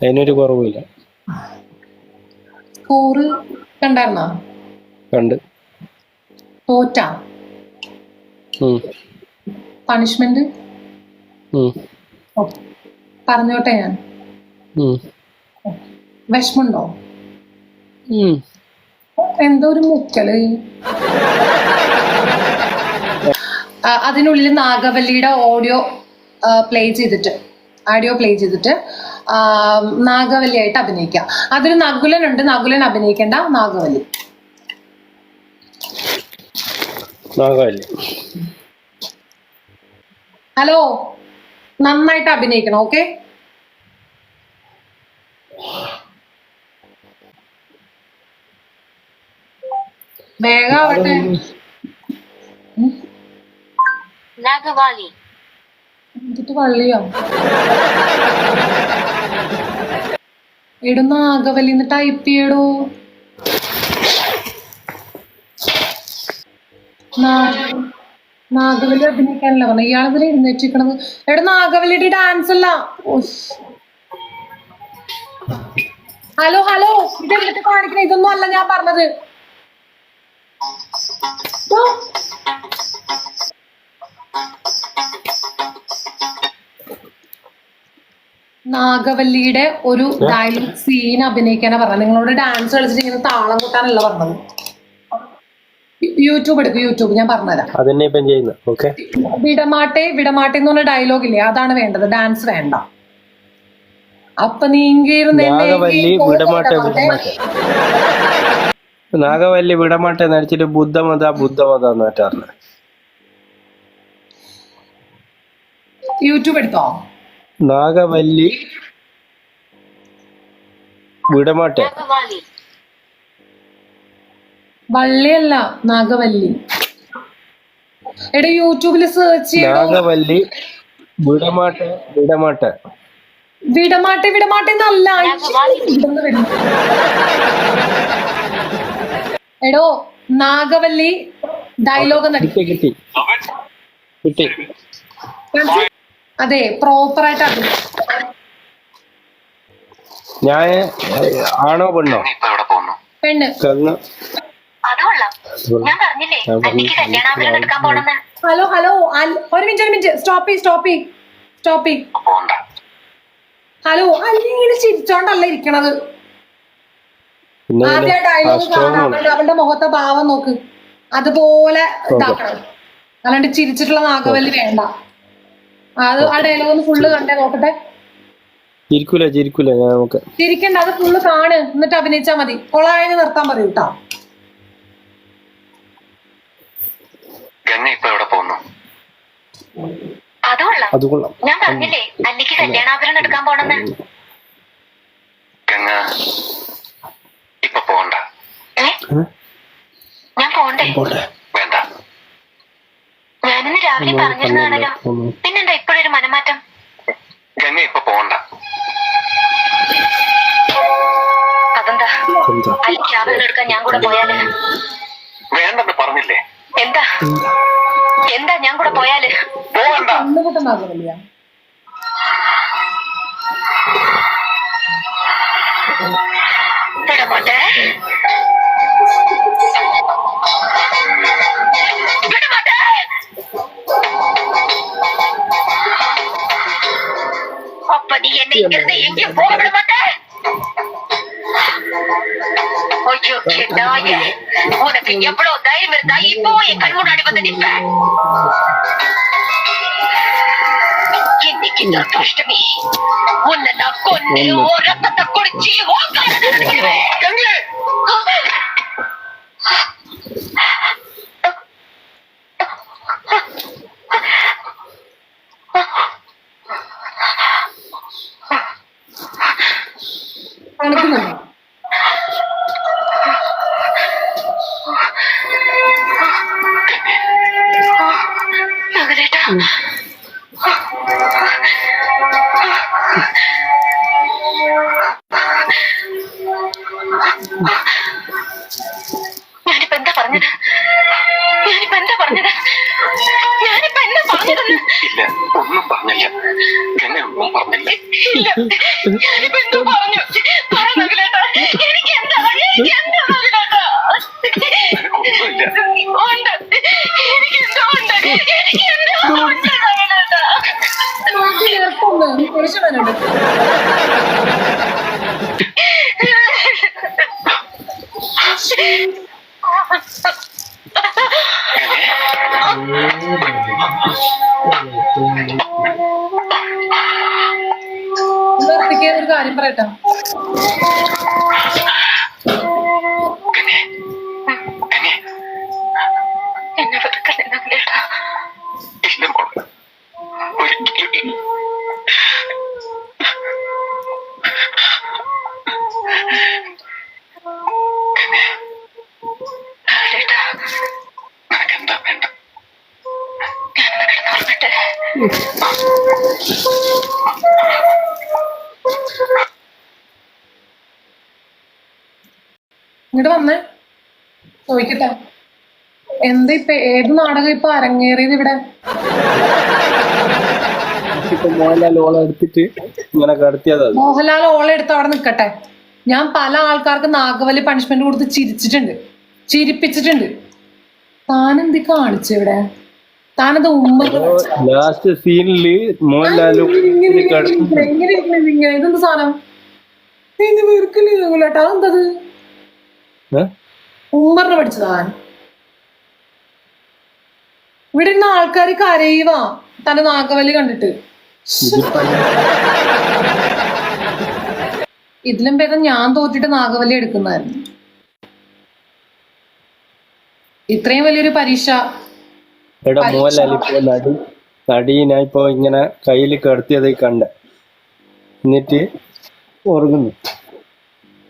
അതിനൊരു കുറവില്ല സ്കോറ് കണ്ടായിരുന്നോ? കണ്ട്. തോറ്റാ? പണിഷ്മെന്റ് പറഞ്ഞോട്ടെ ഞാൻ. വിഷമുണ്ടോ. എന്തോ ഒരു മുക്കൽ അതിനുള്ളിൽ നാഗവല്ലിയുടെ ഓഡിയോ പ്ലേ ചെയ്തിട്ട് ആഡിയോ പ്ലേ ചെയ്തിട്ട് നാഗവല്ലിയായിട്ട് അഭിനയിക്കാം. അതിൽ നകുലൻ ഉണ്ട് നകുലൻ അഭിനയിക്കേണ്ട നാഗവല്ലി. നാഗവല്ലി. ഹലോ? നന്നായിട്ട് അഭിനയിക്കണം ഓക്കെ? വേഗം ആവട്ടെ. നാഗവാലി എന്നിട്ട് വള്ളിയോ? ഇടുന്ന നാഗവല്ലി ടൈപ്പ് ചെയ്യടോ. നാഗവലി അഭിനയിക്കാനല്ല പറഞ്ഞു പറഞ്ഞ ഇയാളിതിൽ എഴുന്നേറ്റിരിക്കണത്. എടാ നാഗവലിയുടെ ഡാൻസ് അല്ല. Hello hello. ഇത് എന്നിട്ട് കാണിക്കണേ? ഇതൊന്നും അല്ല ഞാൻ പറഞ്ഞത്. നാഗവല്ലിയുടെ ഒരു ഡയലോഗ് സീൻ അഭിനയിക്കാനാ പറഞ്ഞത്. നിങ്ങളോട് ഡാൻസ് കളിച്ചിട്ട് ഇങ്ങനെ താളം കൂട്ടാനല്ല പറഞ്ഞത്. യൂട്യൂബ് എടുക്കും യൂട്യൂബ് ഞാൻ പറഞ്ഞുതരാം. വിടമാട്ടെ വിടമാട്ടെ എന്ന് പറഞ്ഞ ഡയലോഗ് ഇല്ലേ? അതാണ് വേണ്ടത്. ഡാൻസ് വേണ്ട. അപ്പൊ നീങ്ങിയിരുന്ന് നാഗവല്ലി വിടമാട്ടെ നടിച്ചിട്ട് ബുദ്ധമത ബുദ്ധമത എന്ന് യൂട്യൂബ് എടുത്തോ? നാഗവല്ലി വിടമാട്ടെ? വള്ളിയല്ല നാഗവല്ലി. എടാ യൂട്യൂബിൽ സെർച്ച് ചെയ്യ നാഗവല്ലി വിടമാട്ടെ വിടമാട്ടെ. വിടമാട്ടെ വിടമാട്ടെ എന്നല്ല എടോ നാഗവല്ലി ഡയലോഗ് കിട്ടി കിട്ടി. കിട്ടി. അതെ പ്രോപ്പർ ആയിട്ട് ഞാൻ ആണോ പെണ്ണോ? പെണ്ണ്. ഹലോ ഹലോ ഒരു മിനിറ്റ് ഒരു minute. Stop stop stop hello അല്ലെങ്കിൽ ചിരിച്ചോണ്ടല്ല ഇരിക്കണത്. പിന്നെ ആദ്യം ആ ഡയലോഗ് കാണാൻ അവളുടെ മുഖത്തെ ഭാവം നോക്ക്. അതുപോലെ ഇതാക്കണം. അല്ലാണ്ട് ചിരിച്ചിട്ടുള്ള നാഗവല്ലി വേണ്ട. അത് ആ ഡയലോഗ് ഒന്ന് ഫുള്ള് കണ്ടേ നോക്കട്ടെ. ചിരിക്കൂല ചിരിക്കൂല ഞാൻ നമുക്ക് ചിരിക്കണ്ട അത് ഫുള്ള് കാണ്. എന്നിട്ട് അഭിനയിച്ചാ മതി. കൊളായെന്ന് നിർത്താൻ പറയൂ കേട്ടോ അത് കൊള്ളാം. ഞാൻ പറഞ്ഞില്ലേ അന്നിക്ക് കല്യാണാഭരണം എടുക്കാൻ പോണെന്ന്. ഗംഗ ഇപ്പൊ പോണ്ട. ഞാൻ പോണ്ടേ? വേണ്ട. ഞാനിന്ന് രാവിലെ. പിന്നെന്താ ഇപ്പോഴൊരു മനമാറ്റം ഗംഗ ഇപ്പൊ പോണ്ട. അതെന്താ? അന്നിക്ക് ആഭരണം എടുക്കാൻ ഞാൻ കൂടെ പോയാൽ? വേണ്ടെന്ന് പറഞ്ഞില്ലേ? എന്താ? എന്താ ഞാൻ കൂടെ പോയാൽ? പോകണ്ട കണ്ണുകൂട്ടം നാഗവല്ലിയാ அப்ப நீ என்னை இங்கிருந்து எங்கேயும் போக விட மாட்டே? ஐயோ நாயே. உனக்கு எவ்வளவு தைரியம் இருந்தா இப்பவும் என் கண் முன்னாடி வந்து நிற்ப. இன்னைக்கு அஷ்டமி. உன்னை நான் கொண்டு உன் ரத்தத்தை குடிச்சு காலை ഉണ്ട് എനിക്ക് എന്തോ ഉണ്ട് എനിക്ക് എന്തോ ഉണ്ട് കുറച്ച് വേണം ഇങ്ങോട്ട് വന്നേ. ചോദിക്കട്ടെ. എന്താ ഇപ്പൊ ഏത് നാടകം ഇപ്പൊ അരങ്ങേറിയത് ഇവിടെ? മോഹൻലാൽ ഓളെ എടുത്തിട്ട് ഇങ്ങനെ കടത്തിയതാ. മോഹൻലാൽ ഓളെ എടുത്ത് അവിടെ നിൽക്കട്ടെ ഞാൻ പല ആൾക്കാർക്ക് നാഗവലി പണിഷ്മെന്റ് കൊടുത്ത് ചിരിച്ചിട്ടുണ്ട്. ചിരിപ്പിച്ചിട്ടുണ്ട്. താനെന്ത് കാണിച്ചു ഇവിടെ? താനത് ഉമ്മ ലാസ്റ്റ് സീനിൽ മോഹൻലാലും ഇങ്ങനെ ഇതെന്ത് സാധനം? നീ വെറുക്കല്ലേ അതെന്തത്? ഉമ്മറിന് പഠിച്ചതാ ഇവിടെ ഇരുന്ന ആൾക്കാർ കരയുവാ. തന്റെ നാഗവല്ലി കണ്ടിട്ട്. ഇതിലും ഭേദം ഞാൻ തോറ്റിട്ട് നാഗവല്ലി എടുക്കുന്നതായിരുന്നു. ഇത്രയും വലിയൊരു പരീക്ഷ. എടാ മോഹൻലാൽ ഇപ്പൊ നടി നടീനെ ഇപ്പൊ ഇങ്ങനെ കയ്യിൽ കിടത്തിയത് കണ്ട. എന്നിട്ട് ഉറങ്ങുന്നു.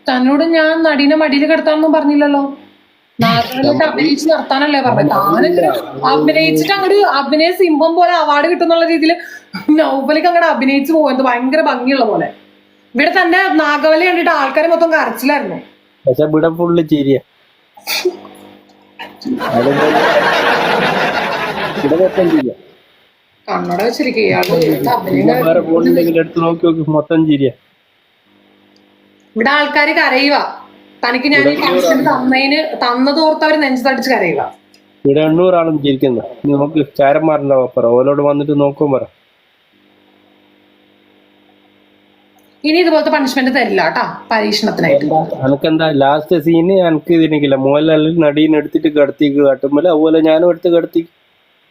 തന്നോട് ഞാൻ നടീനെ മടിയിൽ കിടത്താനൊന്നും പറഞ്ഞില്ലല്ലോ. നാഗവല്ലിട്ട് അഭിനയിച്ച് നടത്താനല്ലേ പറഞ്ഞത്? താനെന്തിനാ അഭിനയിച്ചിട്ട് അങ്ങോട്ട് അഭിനയ സിംഹം പോലെ അവാർഡ് കിട്ടുന്നുള്ള രീതിയിൽ നൗബലിക്ക് അങ്ങോട്ട് അഭിനയിച്ച് പോകുന്നത് ഭയങ്കര ഭംഗിയുള്ള പോലെ. ഇവിടെ തന്നെ നാഗവലി കണ്ടിട്ട് ആൾക്കാരെ മൊത്തം കരച്ചിലായിരുന്നു. പക്ഷെ ഇവിടെ ഫുള്ള് ചിരിയ. ചിരിയ. കണ്ണട വെച്ചിരിക്കുക മൊത്തം എന്താ അഭിനയം പിന്നെ വേറെ ഫോണിലെങ്കിലും എടുത്ത് നോക്കി നോക്കി മൊത്തം ചിരിയ ഇവിടെ ആൾക്കാർ കരയുക. തനിക്ക് ഞാൻ ഈ ഫംഗ്ഷൻ തന്നതിന് തന്നതോർത്ത് അവർ നെഞ്ചത്തടിച്ച് കരയുക. ഇവിടെ എണ്ണൂറാളും ജീവിക്കുന്ന. നമുക്ക് ചാരന്മാരുടെ പറ ഓലോട് വന്നിട്ട് നോക്കാൻ പറ. ഇനി ഇതുപോലത്തെ പണിഷ്മെന്റ് തരില്ല കേട്ടാ പരീക്ഷണത്തിനായിട്ട്. എന്താ? ലാസ്റ്റ് സീന് എനിക്ക് ഇതിനെങ്കില്ല മോഹൻലാലിൽ നടീനെ എടുത്തിട്ട് കടത്തിക്ക് കാട്ടുമ്പോൾ അതുപോലെ ഞാനും എടുത്ത് കടത്തി.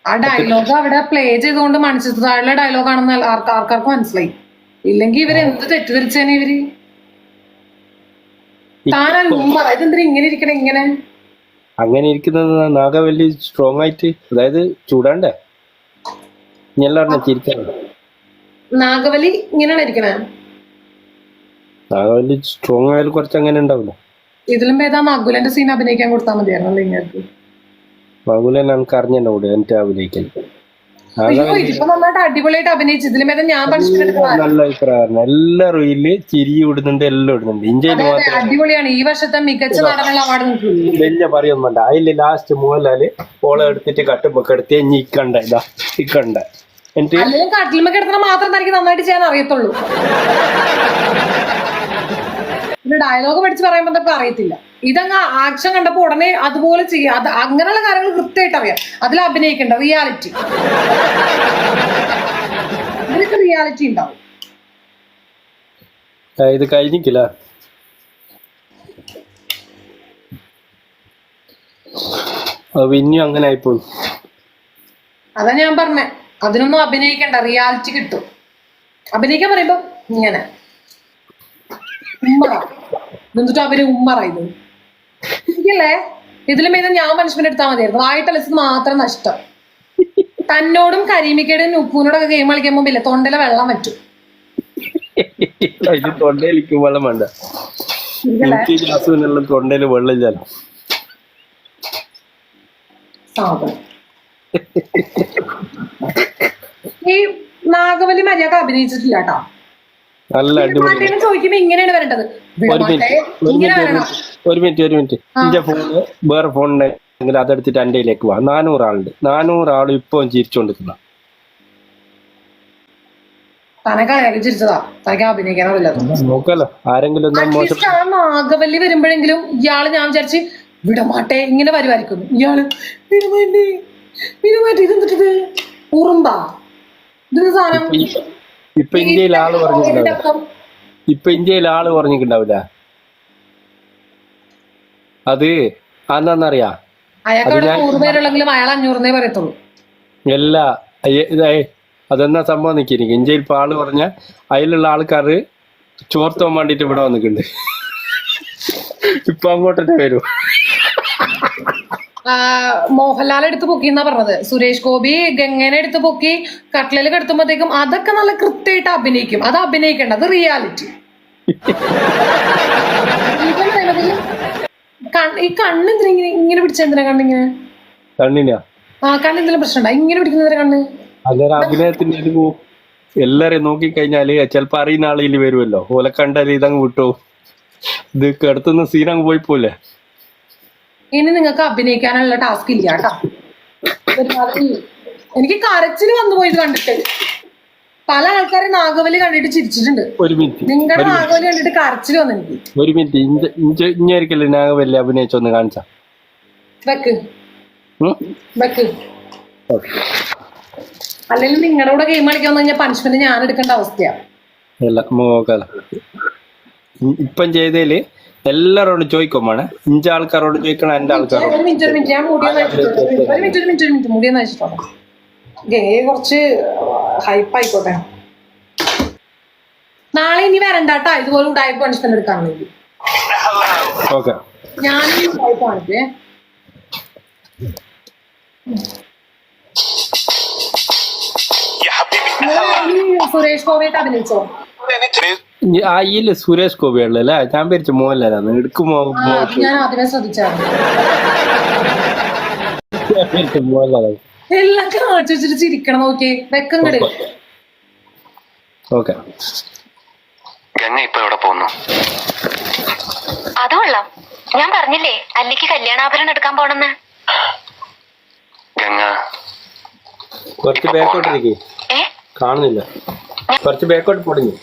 ആ ഡയലോഗ് അവിടെ പ്ലേ ചെയ്തുകൊണ്ട് മണിച്ചിട്ട് താഴെ ഡയലോഗ് ആണെന്ന് ആർക്കാർക്കാർക്ക് മനസ്സിലായി. ഇല്ലെങ്കിൽ ഇവർ എന്ത് തെറ്റിദ്ധരിച്ചേനെ ഇവർ താനല്ല പറ ഇതെന്തിനാ ഇങ്ങനെ ഇരിക്കണേ ഇങ്ങനെ അങ്ങനെ ഇരിക്കുന്നത് നാഗവല്ലി സ്ട്രോങ് ആയിട്ട് അതായത് ചൂടാണ്ടേ. എല്ലാവരും ചിരിക്കാറുണ്ട് നാഗവലി ഇങ്ങനെയാണ് ഇരിക്കണേ? സ്ട്രോങ് ആയാലും കുറച്ച് അങ്ങനെ ഉണ്ടാവില്ല. ഇതിലും ഏതാ നഗുലന്റെ സീൻ അഭിനയിക്കാൻ കൊടുത്താൽ എനിക്ക് അറിഞ്ഞൂടെ എന്റെ അഭിനയിക്കൽ അയ്യോ ഇതിപ്പോ നന്നായിട്ട് അടിപൊളിയായിട്ട് അഭിനയിച്ചു. ഇതിലും ഭേദം ഞാൻ നല്ല ചിരി ഇടുന്നുണ്ട് എല്ലാം ഇടുന്നുണ്ട്. ഇന്ത്യയിൽ അതെ, അതെ, മാത്രം. അടിപൊളിയാണ്. ഈ വർഷത്തെ മികച്ച നടനുള്ള അവാർഡ് വലിയ അതിൽ ലാസ്റ്റ് മോഹൻലാൽ ഓളെ എടുത്തിട്ട് കട്ടുമ്പൊക്കെ എടുത്ത് ഇനി ഇക്കണ്ട ഇതാ ഇക്കണ്ട. എന്നിട്ട് അല്ലെങ്കിൽ മാത്രം തനിക്ക് നന്നായിട്ട് ചെയ്യാൻ അറിയത്തുള്ളൂ. ഡയലോഗ് പഠിച്ച് പറയുമ്പോ അറിയത്തില്ല. ഇതങ്ങ് ആക്ഷൻ കണ്ടപ്പോ ഉടനെ അതുപോലെ ചെയ്യുക അത് അങ്ങനെയുള്ള കാര്യങ്ങൾ കൃത്യമായിട്ട് അറിയാം. അതിൽ അഭിനയിക്കണ്ട. റിയാലിറ്റി ഇവർക്ക് റിയാലിറ്റി ഉണ്ടാവും. ഇത് കഴിഞ്ഞിക്കില്ല. അത് ഇനിയും അങ്ങനെ ആയിപ്പോയി. അതാ ഞാൻ പറഞ്ഞേ. അതിനൊന്നും അഭിനയിക്കണ്ട. റിയാലിറ്റി കിട്ടും. അഭിനയിക്കാൻ പറയുമ്പോ ഇങ്ങനെ. ഉമ്മറ എന്നിട്ട് അവർ ഉമ്മറ ഇത് ഇല്ലേ ഇതിലും ഇത് ഞാൻ പണിഷ്മെന്റ് എടുത്താൽ മതിയായിരുന്നു. വായിട്ടലച്ചത് മാത്രം നഷ്ടം. തന്നോടും കരീമിക്കയുടെയും ഉപ്പൂനോടൊക്കെ ഗെയിം കളിക്കുമ്പോ ഇല്ല തൊണ്ടയിലെ വെള്ളം പറ്റും തൊണ്ടയിലേക്ക് വെള്ളം വേണ്ട. തൊണ്ടയിൽ ഈ നാഗവല്ലി മര്യാദ അഭിനയിച്ചിട്ടില്ല കേട്ടോ. ചോദിക്കുമ്പോ ഇങ്ങനെയാണ് വരേണ്ടത്. ഇങ്ങനെ വരണം. ഒരു മിനിറ്റ് ഒരു മിനിറ്റ്. എന്റെ ഫോണ് വേറെ ഫോണുണ്ടെങ്കിൽ അതെടുത്തിട്ട് എന്റെ കയ്യിലേക്ക് വാ. നാനൂറ് ആളുണ്ട് നാനൂറ് ആൾ ഇപ്പം ചിരിച്ചോണ്ടിരിക്കുന്ന. തനക്ക് അയാൾക്ക് ചിരിച്ചതാ? തനക്ക് അഭിനയിക്കാനറില്ല നോക്കാലോ. ആരെങ്കിലും നാഗവല്ലി വരുമ്പോഴെങ്കിലും ഇയാൾ ഞാൻ വിചാരിച്ച് വിടമാട്ടെ ഇങ്ങനെ വരുമായിരിക്കും ഇയാൾ വിടമാട്ടെ വിടമാട്ടെ ഇതെന്തിട്ടത്? ഉറുമ്പാ. ഇതെന്ത് സാധനം ഇപ്പൊ ഇന്ത്യയിൽ ആൾ പറഞ്ഞിട്ടുണ്ടാവില്ല. ഇപ്പൊ ഇന്ത്യയിൽ ആൾ പറഞ്ഞിട്ടുണ്ടാവില്ല അത് അതെന്താന്നറിയാ അയാൾക്ക് അവിടെ അത് ഞാൻ- നൂറ് പേരുള്ളെങ്കിലും അയാൾ അഞ്ഞൂറിനേ പറയത്തുള്ളൂ എല്ലാ അതെന്താന്നറിയാ? അല്ല അതെന്നാ സംഭവം നിക്കിരിക്കും ഇന്ത്യയിൽ ഇപ്പൊ ആൾ പറഞ്ഞ അതിലുള്ള ആൾക്കാര് ചോർത്തോൻ വേണ്ടിട്ട് ഇവിടെ വന്നിട്ടുണ്ട്. ഇപ്പൊ അങ്ങോട്ടെ വരും? മോഹൻലാൽ എടുത്ത് പൊക്കി എന്നാ പറഞ്ഞത്? സുരേഷ് ഗോപി ഗംഗനെ എടുത്ത് പൊക്കി കട്ട്ലയിൽ കിടത്തുമ്പോഴത്തേക്കും അതൊക്കെ നല്ല കൃത്യമായിട്ട് അഭിനയിക്കും. അത് അഭിനയിക്കേണ്ട അത് റിയാലിറ്റി ഈ കണ്ണെന്തിനാ ഇങ്ങനെ ഇങ്ങനെ പിടിച്ചെന്തിനാ കണ്ണിങ്ങനെ കണ്ണിനാ. ആ കണ്ണെന്തെങ്കിലും പ്രശ്നമുണ്ടോ ഇങ്ങനെ പിടിക്കുന്നതിന് കണ്ണ്? അതൊരു അഭിനയത്തിന്റെ പോവും എല്ലാരെയും നോക്കിക്കഴിഞ്ഞാൽ ചിലപ്പോ അറിയുന്ന ആളിൽ വരുമല്ലോ ഓലെ കണ്ടാൽ ഇതങ്ങ് വിട്ടോ. ഇത് കിടത്തുന്ന സീനങ്ങ് പോയി പോലെ ഇനി നിങ്ങൾക്ക് അഭിനയിക്കാനുള്ള ടാസ്ക് ഇല്ല കേട്ടോ. എനിക്ക് കരച്ചിൽ വന്നു പോയി കണ്ടിട്ട്. പല ആൾക്കാരും നാഗവലി കണ്ടിട്ട് ചിരിച്ചിട്ടുണ്ട്. ഒരു മിനിറ്റ്. നിങ്ങളുടെ നാഗവലി കണ്ടിട്ട് കരച്ചിൽ വന്നു എനിക്ക് ഒരു മിനിറ്റ്. നാഗവലി ഇഞ്ഞായിരിക്കല്ലേ വലിയ അഭിനയിച്ചൊന്ന് കാണിച്ച? വെക്ക്. വെക്ക്. അല്ലെങ്കിൽ നിങ്ങളുടെ കൂടെ ഗെയിം കളിക്കാൻ കഴിഞ്ഞാൽ പണിഷ്മെന്റ് ഞാൻ എടുക്കേണ്ട അവസ്ഥയാ. അല്ല ഇപ്പം ചെയ്തേൽ എല്ലാരോടും ചോദിക്കുമാണ് ഇഞ്ച ആൾക്കാരോട് ചോദിക്കണം എന്റെ ആൾക്കാരോട് ഒരു മിനിറ്റ് ഒരു മിനിറ്റ് ഞാൻ മുടിയൊന്ന് അഴിച്ചിട്ടോട്ടെ. ഒരു മിനിറ്റ് ഒരു മിനിറ്റ് ഒരു മിനിറ്റ് മുടിയൊന്ന് അയച്ചിട്ടോട്ടെ ഗേ കുറച്ച് ഹൈപ്പായിക്കോട്ടെ നാളെ ഇനി വരണ്ടാട്ടാ ഇതുപോലെ ഉടായ്പ പണിഷ്മെന്റ് എടുക്കാണെങ്കിൽ ഞാനും ഉടായ്പ കാണിക്കേ സുരേഷ് ഗോപിയായിട്ട് അഭിനയിച്ചോ സുരേഷ് ഗോപി ഉള്ളല്ലേ ഞാൻ പേരിച്ച മോഹൻലാലാണ് എടുക്കുമോ ഞാൻ ആദ്യമേ ശ്രദ്ധിച്ചായിരുന്നു. മോഹൻലാലാണ് എല്ലാം കാണിച്ചു വെച്ചിട്ട് ചിരിക്കണം നോക്കിയേ. വെക്കം കടയിൽ ഓക്കെ. ഗംഗ ഇപ്പൊ എവിടെ പോകുന്നു അത് കൊള്ളാം ഞാൻ പറഞ്ഞില്ലേ അല്ലിക്ക് കല്യാണാഭരണം എടുക്കാൻ പോണെന്ന്. ഗംഗ. കുറച്ച് ബാക്കോട്ട് ഇരിക്കേ കാണുന്നില്ല. കുറച്ച് ബാക്കോട്ട് പൊടിഞ്ഞു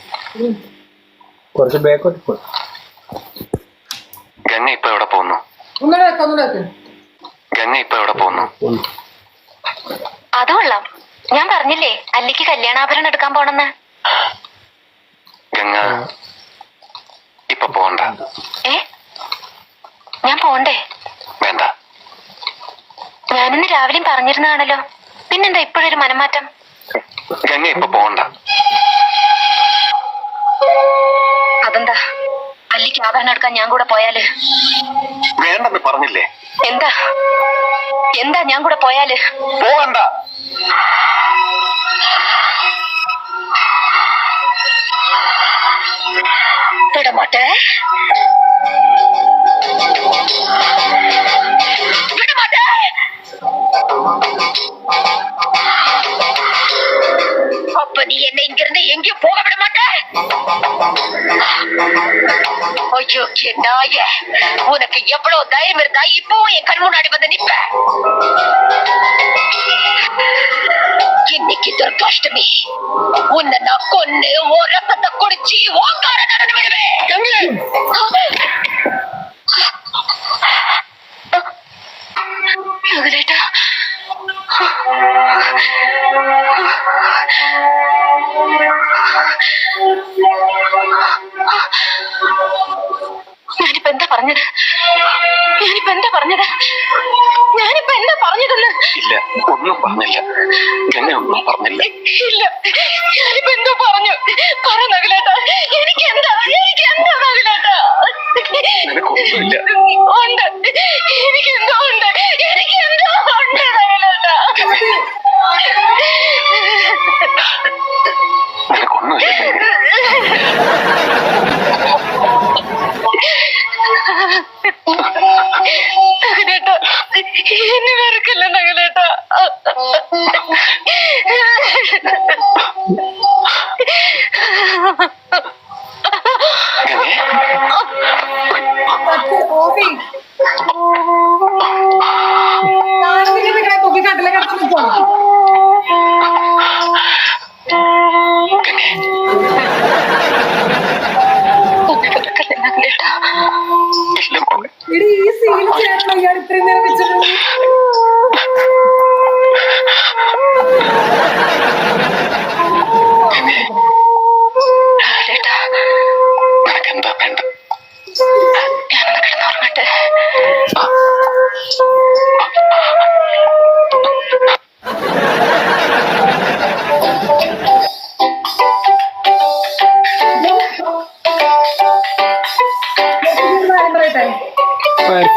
കുറച്ച് ബാക്കോട്ട് പോ ഗംഗ ഇപ്പൊ എവിടെ പോകുന്നു ഗംഗ ഇപ്പൊ എവിടെ പോകുന്നു. അത് കൊള്ളാം ഞാൻ പറഞ്ഞില്ലേ അല്ലിക്ക് കല്യാണാഭരണം എടുക്കാൻ പോണെന്ന്. ഗംഗ ഇപ്പൊ പോണ്ട. ഏ? ഞാൻ പോണ്ടേ? വേണ്ട. ഞാനിന്ന് രാവിലെയും പറഞ്ഞിരുന്നതാണല്ലോ. പിന്നെന്താ ഇപ്പോഴൊരു മനമാറ്റം? ഗംഗ ഇപ്പൊ പോണ്ട. അതെന്താ? അല്ലിക്ക് ആഭരണം എടുക്കാൻ ഞാൻ കൂടെ പോയാൽ? വേണ്ടെന്ന് പറഞ്ഞില്ലേ? എന്താ എന്താ ഞാൻ കൂടെ പോയാല് പോകണ്ട വിടമാട്ടെ വിടമാട്ടെ அப்ப நீ என்ன இங்கிருந்து எங்கேயும் போக விட மாட்டே ஐயோ நாய. உனக்கு எவ்வளவு தைரியம் இருந்தா இப்பவும் என் கண் முன்னாடி வந்து நிப்ப. இன்னைக்கு துர்காஷ்டமி. உன்னை நான் கொன்னு உன் ரத்தத்தை குடிச்சு ஓங்கார நடந்து விடுவேன். പറഞ്ഞത്? ഞാനിപ്പോ എന്താ പറഞ്ഞതെന്ന്? ഇല്ല ഒന്നും പറഞ്ഞില്ല. ഗംഗ ഒന്നും പറഞ്ഞില്ല. ഇല്ല ഞാനിപ്പോ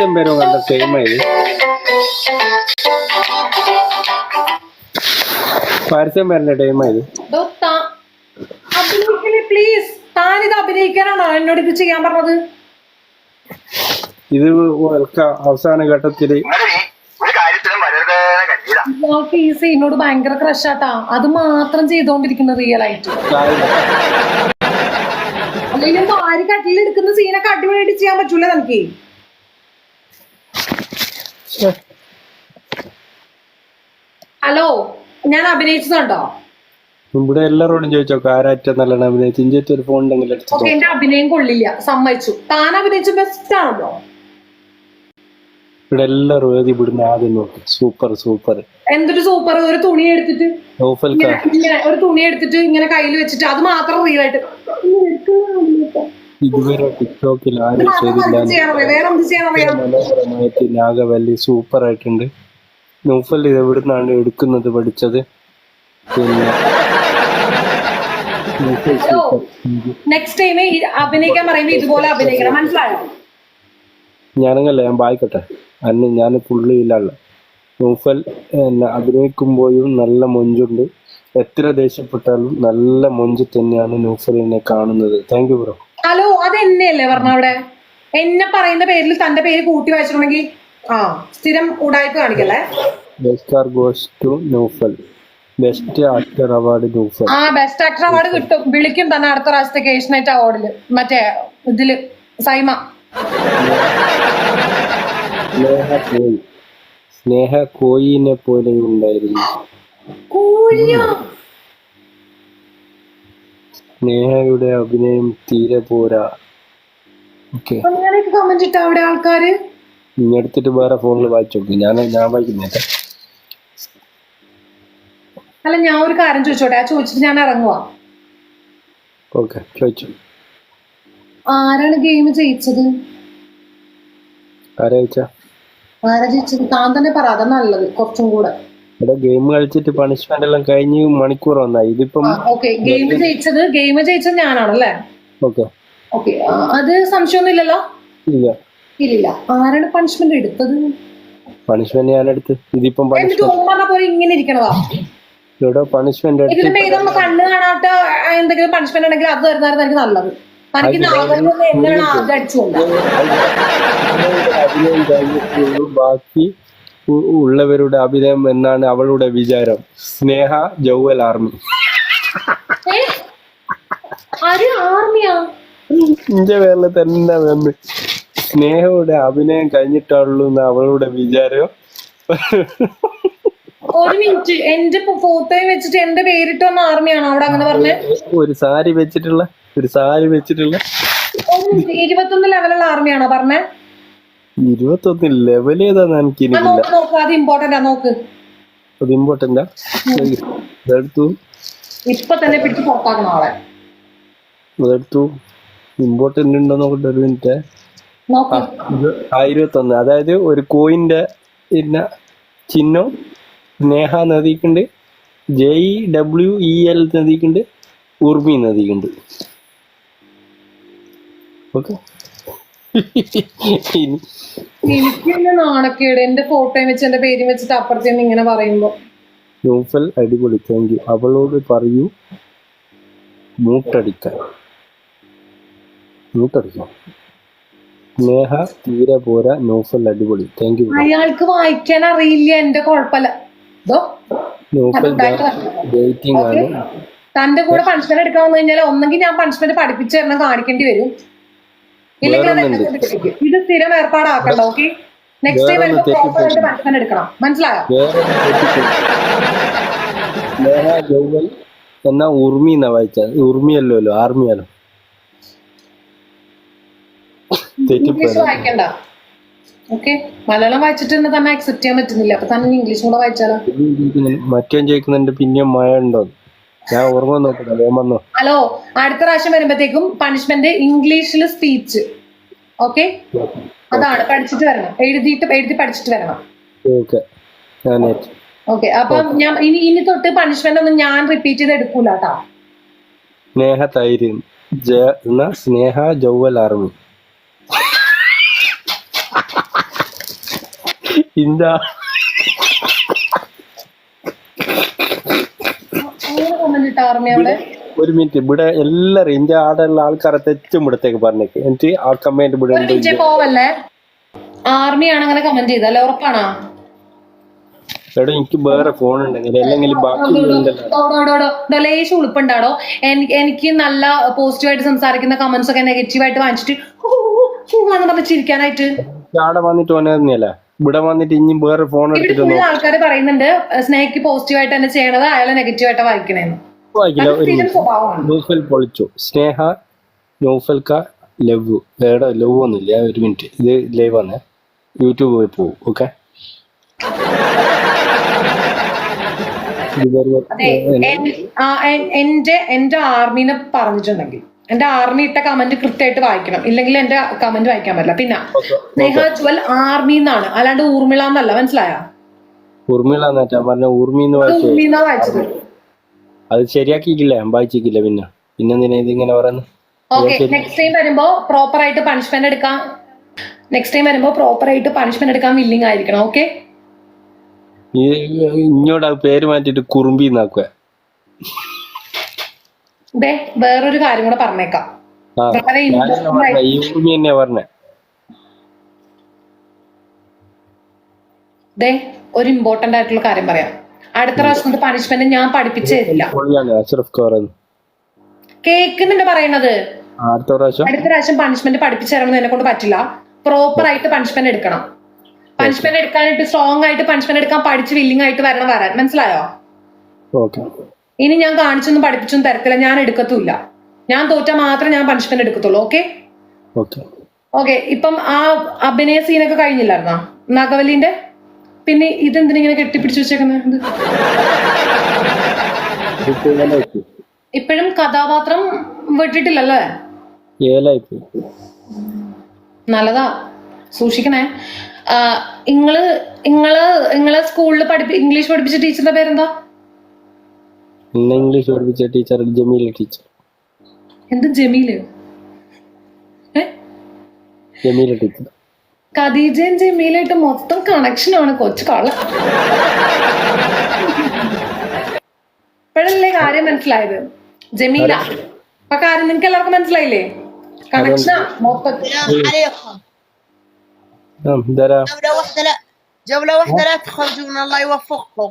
പരസ്യം പേരും കണ്ട സെയിം ആയത് പരസ്യം പേരുടെ ടൈം ആയത് ദോ താ- അഭിനയിക്കണേ പ്ലീസ് താനിത് അഭിനയിക്കാനാണോ എന്നോട് ഇത് ചെയ്യാൻ പറഞ്ഞത്? ഇത് അവസാന ഘട്ടത്തിൽ ഇയാൾക്ക് ഈ സീനോട് ഭയങ്കര ക്രഷാട്ടാ അത് മാത്രം ചെയ്തോണ്ടിരിക്കുന്നത് റിയൽ ആയിട്ട്. അല്ലെങ്കിൽ ഭാര്യ കട്ടിലെടുക്കുന്ന സീനൊക്കെ അടിപൊളിയായിട്ട് ചെയ്യാൻ പറ്റൂല നമുക്ക് ഹലോ ഞാൻ അഭിനയിച്ചതുണ്ടോ? ഇവിടെ എല്ലാരോടും ചോദിച്ചോ ആരാറ്റ നല്ലോണം അഭിനയിച്ചു ഇഞ്ചത്തെ ഒരു ഫോൺ ഉണ്ടെങ്കിൽ എടുത്തോ ഓക്കെ എന്റെ അഭിനയം കൊള്ളില്ല സമ്മതിച്ചു. താൻ അഭിനയിച്ച ബെസ്റ്റ് ആണല്ലോ. ഇവിടെ എല്ലാവരും ഏത് ഇവിടുന്ന് ആദ്യം നോക്കി. സൂപ്പർ സൂപ്പർ എന്തൊരു സൂപ്പർ ഒരു തുണി എടുത്തിട്ട് നോഫൽ ഇങ്ങനെ ഇങ്ങനെ ഒരു തുണി എടുത്തിട്ട് ഇങ്ങനെ കയ്യിൽ വെച്ചിട്ട് അത് മാത്രം റിയൽ ആയിട്ട്. ഇതുവരെ ടിക്ടോക്കിൽ ആരും ചെയ്തില്ല ചെയ്യാൻ വേറെ എന്ത് ചെയ്യാൻ മനോഹരമായിട്ട് നാഗവല്ലി സൂപ്പർ ആയിട്ടുണ്ട്. നൗഫൽ ഇത് നിന്നാണ് എടുക്കുന്നത് പഠിച്ചത്? പിന്നെ നെക്സ്റ്റ് ടൈം അഭിനയിക്കാൻ പറയുമ്പോ ഇതുപോലെ അഭിനയിക്കണം. മനസ്സിലായോ? ഞാനങ്ങല്ല ഞാൻ വായിക്കട്ടെ. അന്ന് ഞാൻ ഫുള്ള് ഇല്ലല്ല. നൗഫൽ അഭിനയിക്കുമ്പോഴും നല്ല മൊഞ്ചുണ്ട്. എത്ര ദേഷ്യപ്പെട്ടാലും നല്ല മൊഞ്ച് തന്നെയാണ് നൗഫലിനെ കാണുന്നത്. താങ്ക് യു ബ്രോ ഹലോ അത് എന്നെയല്ലേ പറഞ്ഞ അവിടെ? എന്നെ പറയുന്ന പേരിൽ തന്റെ പേര് കൂട്ടി വായിച്ചിട്ടുണ്ടെങ്കിൽ ആ സ്ഥിരം ഉടായ്പ കാണിക്കല്ലേ? Best goes to Naufal best actor award Naufal ആ ബെസ്റ്റ് ആക്ടർ അവാർഡ് കിട്ടും. വിളിക്കും തന്നെ അടുത്ത പ്രാവശ്യത്തെ നൈറ്റ് അവാർഡിൽ മറ്റേ ഇതിൽ സൈമ. സ്നേഹ കോയി. സ്നേഹ കോയിനെ പോലെ ഉണ്ടായിരുന്നു. സ്നേഹയുടെ അഭിനയം തീരെ പോരാ. ഓക്കെ കമന്റ് ഇട്ട അവിടെ ആൾക്കാര്? ഇനി എടുത്തിട്ട് വേറെ ഫോണിൽ വായിച്ചു നോക്കി. ഞാൻ ഞാൻ വായിക്കുന്നില്ല അല്ല ഞാൻ ഒരു കാര്യം ചോദിച്ചോട്ടെ? ആ ചോദിച്ചിട്ട് ഞാൻ ഇറങ്ങുവാ. ഓക്കെ ചോദിച്ചു. ആരാണ് ഗെയിം ജയിച്ചത്? ആരാ ജയിച്ചത്? താൻ തന്നെ പറ അതാ നല്ലത് കുറച്ചും കൂടെ. ഇവിടെ ഗെയിം കളിച്ചിട്ട് പണിഷ്മെന്റ് എല്ലാം കഴിഞ്ഞ് മണിക്കൂർ വന്നായി ഇതിപ്പം ഓക്കെ ഗെയിം ജയിച്ചത് ഗെയിം ജയിച്ചത് ഞാനാണല്ലേ? ഓക്കെ. ഓക്കെ അത് സംശയമൊന്നും ഇല്ലല്ലോ ഇല്ല. ആരാണ് പണിഷ്മെന്റ് എടുത്തത്? പണിഷ്മെന്റ് ഞാൻ എടുത്ത് ഇതിപ്പം പോലെ ഇങ്ങനെ ഇരിക്കണതാ? ഇവിടെ പണിഷ്മെന്റ് എടുത്ത് കണ്ണ് കാണാത്ത എന്തെങ്കിലും പണിഷ്മെന്റ് ഉണ്ടെങ്കിൽ അത് തരുന്നതായിരുന്നു എനിക്ക് നല്ലത് ബാക്കി ഉള്ളവരുടെ അഭിനയം എന്നാണ് അവളുടെ വിചാരം. Sneha Jewel army. ആർമിയാ? ഇന്റെ പേരിൽ തന്നെ വന്ന് സ്നേഹയുടെ അഭിനയം കഴിഞ്ഞിട്ടുള്ളൂ എന്ന് അവളുടെ വിചാരം? ഒരു മിനിറ്റ്. എന്റെ ഫോട്ടോയും വെച്ചിട്ട് എന്റെ പേരിട്ട് വന്ന ആർമിയാണോ അവിടെ അങ്ങനെ പറഞ്ഞത് ഒരു സാരി വെച്ചിട്ടുള്ള ഒരു സാരി വെച്ചിട്ടുള്ള ഇരുപത്തൊന്ന് ലെവലുള്ള ആർമിയാണോ പറഞ്ഞേ? ഇരുപത്തൊന്ന് ലെവൽ ഏതാന്ന് എനിക്ക് അത് ഇമ്പോർട്ടന്റ് ആ നോക്ക്. അത് ഇമ്പോർട്ടന്റാ അതെടുത്തു ഇപ്പൊ തന്നെ പിടിച്ച് പുറത്താക്കണം ആളെ. അതെടുത്തു ഇമ്പോർട്ടന്റ് ഉണ്ടോ നോക്കട്ടെ ഒരു മിനിറ്റ്. ഇരുപത്തൊന്ന്. അതായത് ഒരു കോയിന്റെ പിന്നെ ചിഹ്നം Sneha നദിക്കുണ്ട് J E W E L നദിക്കുണ്ട് Urmi നദിക്കുണ്ട്. ഓക്കെ? എനിക്ക് നാണക്കേട്. എന്റെ ഫോട്ടോയും വെച്ച് എന്റെ പേരും വെച്ചിട്ട് അപ്പുറത്തേന്ന് ഇങ്ങനെ പറയുമ്പോ. നൂഫൽ അടിപൊളി. താങ്ക് യു അവളോട് പറയൂ മൂട്ടടിക്കാൻ. മൂട്ടടിക്കാം സ്നേഹ തീരെ പോരാ നോഫൽ അടിപൊളി. താങ്ക് യു അയാൾക്ക് വായിക്കാൻ അറിയില്ല എന്റെ കുഴപ്പമില്ല. നൂഫൽ ആണ്. തന്റെ കൂടെ പണിഷ്മെന്റ് എടുക്കാൻ വന്നു കഴിഞ്ഞാൽ ഒന്നെങ്കിൽ ഞാൻ പണിഷ്മെന്റ് പഠിപ്പിച്ചു തരണം കാണിക്കേണ്ടി വരും. ഇല്ലെങ്കിൽ. ഇത് സ്ഥിരം ഏർപ്പാടാക്കണ്ട? Okay next time. പണിഷ്മെന്റ് എടുക്കണം. മനസ്സിലായോ. സ്നേഹ ജൗവൽ എന്നാ ഉർമി എന്നാ വായിച്ചത് ഉർമിയല്ലോ ആർമിയല്ലോ ഇംഗ്ലീഷ് വായിക്കണ്ട. ഓക്കെ മലയാളം വായിച്ചിട്ട് തന്നെ തന്നെ അക്സെപ്റ്റ് ചെയ്യാൻ പറ്റുന്നില്ല. അപ്പൊ തന്നെ ഇംഗ്ലീഷും കൂടെ വായിച്ചാലോ? മറ്റേ ചോദിക്കുന്നുണ്ട് പിന്നെ മഴ ഉണ്ടോ? ഞാൻ ഓർമ്മ നോക്കട്ടെ ഹലോ അടുത്ത പ്രാവശ്യം വരുമ്പോഴത്തേക്കും പണിഷ്മെന്റ് ഇംഗ്ലീഷിൽ സ്പീച്ച് ഓക്കെ അതാണ് പഠിച്ചിട്ട് വരണം. എഴുതിയിട്ട് എഴുതി പഠിച്ചിട്ട് വരണം. ഓക്കെ അപ്പം ഞാൻ ഇനി ഇനി തൊട്ട് പണിഷ്മെന്റ് ഒന്നും ഞാൻ റിപ്പീറ്റ് ചെയ്ത് എടുക്കൂല കേട്ടോ. സ്നേഹ തൈര് സ്നേഹ ജൗവൽ ആർമി. ഇട്ടോ ഒരു മിനിറ്റ് ഇവിടെ എല്ലാരും ഇന്ത്യ ആടെയുള്ള ആൾക്കാരെ തെറ്റും ഇവിടത്തേക്ക് പറഞ്ഞേക്ക് എന്നിട്ട് ആ കമന്റ് ഇവിടെ ഒരു ആർമി അങ്ങനെ കമന്റ് ചെയ്തല്ലേ ഉറപ്പാണോ എടോ എനിക്ക് വേറെ ഫോൺ ഉണ്ടെങ്കിൽ അല്ലെങ്കിൽ ബാക്കി ഉളുപ്പുണ്ടാടോ എനിക്ക് എനിക്ക് നല്ല പോസിറ്റീവായിട്ട് സംസാരിക്കുന്ന കമന്റ്സ് ഒക്കെ നെഗറ്റീവായിട്ട് വാങ്ങിച്ചിട്ട് പറഞ്ഞ് ചിരിക്കാനായിട്ട് ആടെ വന്നിട്ട് വന്നതന്നെയല്ല ഇവിടെ വന്നിട്ട് ഇനി വേറെ ഫോൺ എടുത്തിട്ട് ആൾക്കാർ പറയുന്നുണ്ട് സ്നേഹിക്ക് പോസിറ്റീവായിട്ട് തന്നെ ചെയ്യണത് അയാളെ നെഗറ്റീവായിട്ട് വായിക്കണേന്ന്. നൗഫൽ പൊളിച്ചു. സ്നേഹ നൗഫൽ കാ ലവ് വേറെ ലവ് ഒന്നുമില്ല ഒരു മിനിറ്റ് ഇത് ലൈവ് ആണ്. യൂട്യൂബ് പോയി പോകും ഓക്കെ എന്റെ എന്റെ ആർമീനെ പറഞ്ഞിട്ടുണ്ടെങ്കിൽ. എന്റെ ആർമി ഇട്ട കമന്റ് കൃത്യമായിട്ട് വായിക്കണം. ഇല്ലെങ്കിൽ എന്റെ കമന്റ് വായിക്കാൻ പറ്റില്ല. പിന്നെ സ്നേഹ ജ്വൽ ആർമി എന്നാണ് അല്ലാണ്ട് ഊർമിള എന്നല്ല. മനസ്സിലായ? ഊർമിള വായിച്ചത്. അത് ശരിയാക്കിയിട്ടില്ല. വായിച്ചില്ല വായിച്ചിട്ടില്ല പിന്നെ. പിന്നെന്തിനാ ഇതിങ്ങനെ പറയുന്നത് ഓക്കെ നെക്സ്റ്റ് ടൈം വരുമ്പോ പ്രോപ്പർ ആയിട്ട് പണിഷ്മെന്റ് എടുക്കാം. നെക്സ്റ്റ് ടൈം വരുമ്പോ പ്രോപ്പർ ആയിട്ട് പണിഷ്മെന്റ് എടുക്കാൻ ആയിരിക്കണം. ഓക്കെ ഇങ്ങോട്ട് പേര് മാറ്റിട്ട് കുറുമ്പി എന്നാക്കുക ദേ വേറൊരു കാര്യം കൂടെ പറഞ്ഞേക്കാം. വളരെ ആയിട്ട് ദേ ഒരു ഇമ്പോർട്ടന്റ് ആയിട്ടുള്ള കാര്യം പറയാം. അടുത്ത പ്രാവശ്യം പണിഷ്മെന്റ് ഞാൻ പഠിപ്പിച്ചു തരില്ല. കേൾക്കുന്നുണ്ട് പറയണത്. അടുത്ത പ്രാവശ്യം? അടുത്ത പ്രാവശ്യം പണിഷ്മെന്റ് പഠിപ്പിച്ചു തരണം എന്നെ കൊണ്ട് പറ്റില്ല. പ്രോപ്പർ ആയിട്ട് പണിഷ്മെന്റ് എടുക്കണം. പണിഷ്മെന്റ് എടുക്കാനായിട്ട് സ്ട്രോങ് ആയിട്ട് പണിഷ്മെന്റ് എടുക്കാൻ പഠിച്ച് വില്ലിംഗ് ആയിട്ട് വരണം വരാൻ. മനസ്സിലായോ? ഓക്കെ ഇനി ഞാൻ കാണിച്ചൊന്നും പഠിപ്പിച്ചൊന്നും തരത്തില്ല. ഞാൻ എടുക്കത്തുമില്ല. ഞാൻ തോറ്റാൽ മാത്രം ഞാൻ പണിഷ്മെന്റ് എടുക്കത്തുള്ളൂ. ഓക്കെ ഓക്കെ ഇപ്പം ആ അഭിനയ സീനൊക്കെ കഴിഞ്ഞില്ലായിരുന്നോ? നാഗവല്ലിന്റെ? പിന്നെ ഇതെന്തിനെ കെട്ടിപ്പിടിച്ചു വെച്ചേക്കുന്നത് ഇപ്പോഴും കഥാപാത്രം വിട്ടിട്ടില്ലല്ലേ? നല്ലതാ. സൂക്ഷിക്കണേ. ഇങ്ങൾ ഇങ്ങൾ ഇങ്ങളെ സ്കൂളിൽ പഠിപ്പി ഇംഗ്ലീഷ് പഠിപ്പിച്ച ടീച്ചറിന്റെ പേരെന്താ? ഇന്ന് ഇംഗ്ലീഷ് പഠിപ്പിച്ച ടീച്ചർ ജമീല ടീച്ചർ എന്ത് ജമീല് ഏ ജമീല ടീച്ചർ ഖദീജയും ജമീലായിട്ട് മൊത്തം കണക്ഷൻ ആണ് കൊച്ചു കള്ള ഇപ്പോഴല്ലേ കാര്യം മനസ്സിലായത് ജമീല അപ്പൊ കാര്യം നിങ്ങക്ക് എല്ലാവർക്കും മനസ്സിലായില്ലേ കണക്ഷനാ മൊത്തം السلام عليكم ആ ഇതാരാ جولة واحدة لا جولة واحدة لا تخرجون الله يوفقكم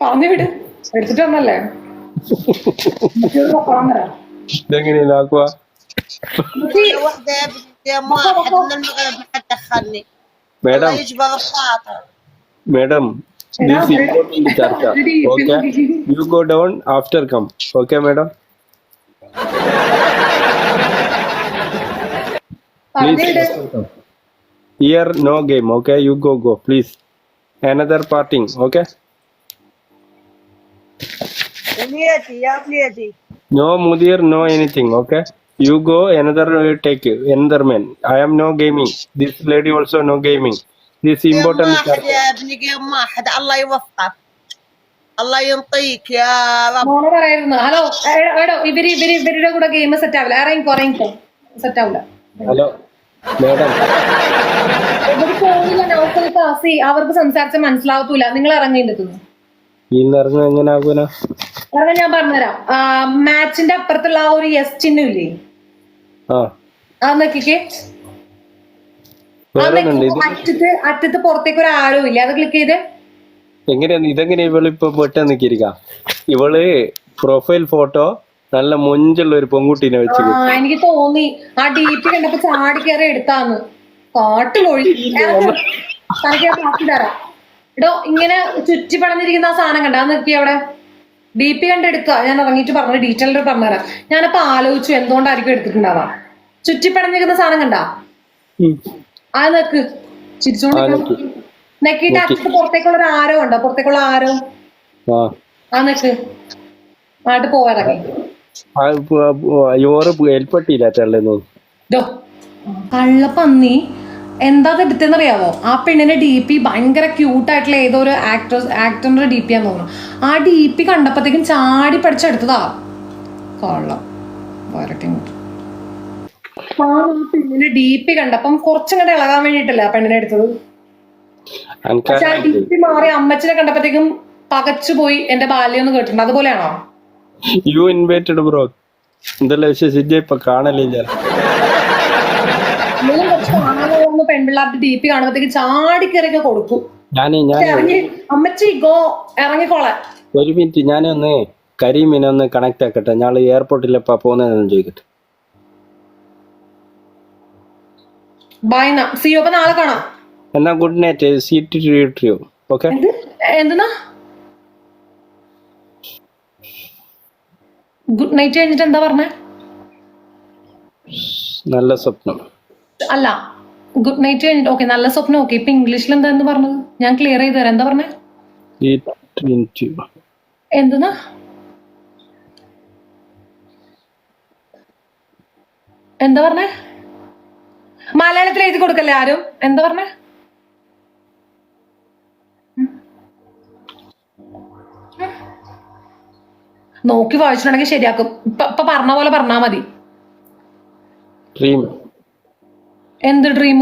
പറഞ്ഞു Madam, this is not in the charcha. Okay, you go down after come. Okay, madam. Please, here no game. Okay, you go go please. Another parting. Okay. بنيتي no മുതിർ no anything okay you go another take another man I am no gaming this lady also no gaming this يوم important واحد يا ابني يوم واحد الله يوفقك الله ينطيك يا رب മോണ പറയായിരുന്നു hello എടോ ഇവര് ഇവര് ഇവരുടെ കൂടെ game set ആവില്ല ഇറങ്ങിക്കോ ഇറങ്ങിക്കോ set ആവില്ല ഹലോ മേഡം ഇവര് പോകുന്നില്ല നൗഫൽ കാസി അവർക്ക് സംസാരിച്ച മനസ്സിലാവത്തൂല നിങ്ങൾ ഇറങ്ങിണ്ടെത്തുന്നു നിറഞ്ഞ എങ്ങനെ ആകുന ഇറങ്ങാൻ ഞാൻ പറഞ്ഞുതരാം. മാച്ചിന്റെ അപ്പുറത്തുള്ള ആ ഒരു യെസ് ചിഹ്നം ഇല്ലേ ആ അത് നോക്കിക്കേ. അറ്റത്ത് അറ്റത്ത് പുറത്തേക്ക് ഒരു ആരോ ഇല്ലേ? അത് ക്ലിക്ക് ചെയ്ത്. എങ്ങനെയാണ് ഇതെങ്ങനെ ഇവൾ ഇപ്പൊ പെട്ടെന്ന് നിൽക്കിരിക്ക ഇവൾ പ്രൊഫൈൽ ഫോട്ടോ നല്ല മൊഞ്ചുള്ള ഒരു പെൺകുട്ടീനെ വെച്ച് എനിക്ക് തോന്നി. ആ ഡി പി കണ്ടപ്പോ ചാടി കയറി എടുത്താന്ന്. കാട്ടിലൊഴി തനിക്ക് തരാം. എടോ ഇങ്ങനെ ചുറ്റി പടഞ്ഞിരിക്കുന്ന ആ സാധനം കണ്ട? അത് നോക്കി അവിടെ. ഡി പി കണ്ട് എടുക്കുക ഞാൻ ഇറങ്ങിയിട്ട് പറഞ്ഞു ഡീറ്റെയിൽ പറഞ്ഞുതരാം ഞാനപ്പോ ആലോചിച്ചു എന്തുകൊണ്ടായിരിക്കും എടുത്തിട്ടുണ്ടാവാം ചുറ്റി പടഞ്ഞിരിക്കുന്ന സാധനം കണ്ട? ആ നെക്ക്. ചിരിച്ചോണ്ട്. നെക്കിട്ട് അറ്റത്ത് പുറത്തേക്കുള്ള ഒരു ആരോ ഉണ്ടോ? പുറത്തേക്കുള്ള ആരോ? ആ. നിക്ക്. ഏൽപ്പെട്ടില്ലാറ്റല്ലെന്നു ഡോ കള്ളപ്പന്നി. എന്താ എടുത്തെന്നറിയാവോ ആ പെണ്ണിന്റെ ഡി പി ഭയങ്കര ക്യൂട്ടായിട്ടുള്ള ഏതോ ഒരു ആക്ടർ ആക്ടറിന്റെ ഡി പി ആന്ന് തോന്നുന്നു. ആ ഡി പി കണ്ടപ്പോഴത്തേക്കും ചാടി പഠിച്ചെടുത്തതാ കൊള്ളാം. വരട്ടെ. ആ പെണ്ണിന്റെ ഡി പി കണ്ടപ്പം കുറച്ചങ്ങനെ ഇളകാൻ വേണ്ടിട്ടല്ലേ ആ പെണ്ണിനെ എടുത്തത്? പക്ഷെ ആ ഡി പി മാറി അമ്മച്ചിനെ കണ്ടപ്പോഴത്തേക്കും പകച്ചുപോയി എന്റെ ബാല്യം ഒന്ന് കേട്ടിട്ടുണ്ട്. അതുപോലെയാണോ? യു ഇൻവൈറ്റഡ് ബ്രോ എന്തെല്ലാം വിശേഷം ഇജ്ജ് ഇപ്പൊ കാണലില്ല. പെൺപിള്ളാരുടെ ഡി പി കാണുമ്പോഴത്തേക്ക് ചാടിക്കറിയൊക്കെ കൊടുക്കും. ഇറങ്ങി അമ്മച്ചി ഗോ ഇറങ്ങിക്കോളെ. ഒരു മിനിറ്റ് ഞാനൊന്ന് കരീമിനെ ഒന്ന് കണക്ട് ആക്കട്ടെ. ഞാൻ എയർപോർട്ടിൽ എപ്പാ പോകുന്നതെന്ന് ചോദിക്കട്ടെ. ബൈ നാ സിയോ അപ്പൊ നാളെ കാണാം. എന്നാ good night sweet dream okay എന്ത്? എന്തെന്നാ? ഗുഡ് നൈറ്റ് കഴിഞ്ഞിട്ട് എന്താ പറഞ്ഞേ? നല്ല സ്വപ്നം. അല്ല. ഗുഡ് നൈറ്റ് കഴിഞ്ഞിട്ട് ഓക്കെ നല്ല സ്വപ്നം. ഓക്കെ ഇപ്പൊ ഇംഗ്ലീഷിൽ എന്താ എന്ന് പറഞ്ഞത്? ഞാൻ ക്ലിയർ ചെയ്ത് തരാം. എന്താ പറഞ്ഞേ? എന്തെന്നാ? എന്താ പറഞ്ഞേ? മലയാളത്തിൽ എഴുതി കൊടുക്കല്ലേ ആരും? എന്താ പറഞ്ഞേ. നോക്കി വായിച്ചിട്ടുണ്ടെങ്കിൽ ശരിയാക്കും. ഇപ്പൊ പറഞ്ഞ പോലെ പറഞ്ഞാ മതി. എന്ത് dream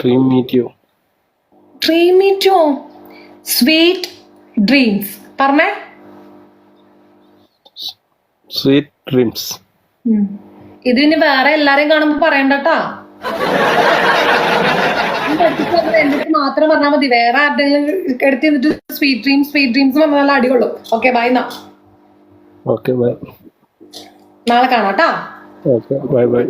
dream meet you dream മീറ്റോ sweet dreams പറഞ്ഞേ? സ്വീറ്റ് ഡ്രീംസ് ഇത് ഇനി വേറെ എല്ലാരെയും കാണുമ്പോ പറയണ്ടട്ടാ. മാത്രം പറഞ്ഞാൽ മതി. വേറെ ആരുടെങ്കിലും എടുത്ത് നിന്നിട്ട് സ്വീറ്റ് ഡ്രീംസ് സ്വീറ്റ് ഡ്രീംസ് പറഞ്ഞാൽ അടികൊള്ളും. ഓക്കെ ബൈ എന്നാ. ഓക്കെ ബൈ നാളെ കാണാം ഓക്കെ ബൈ ബൈ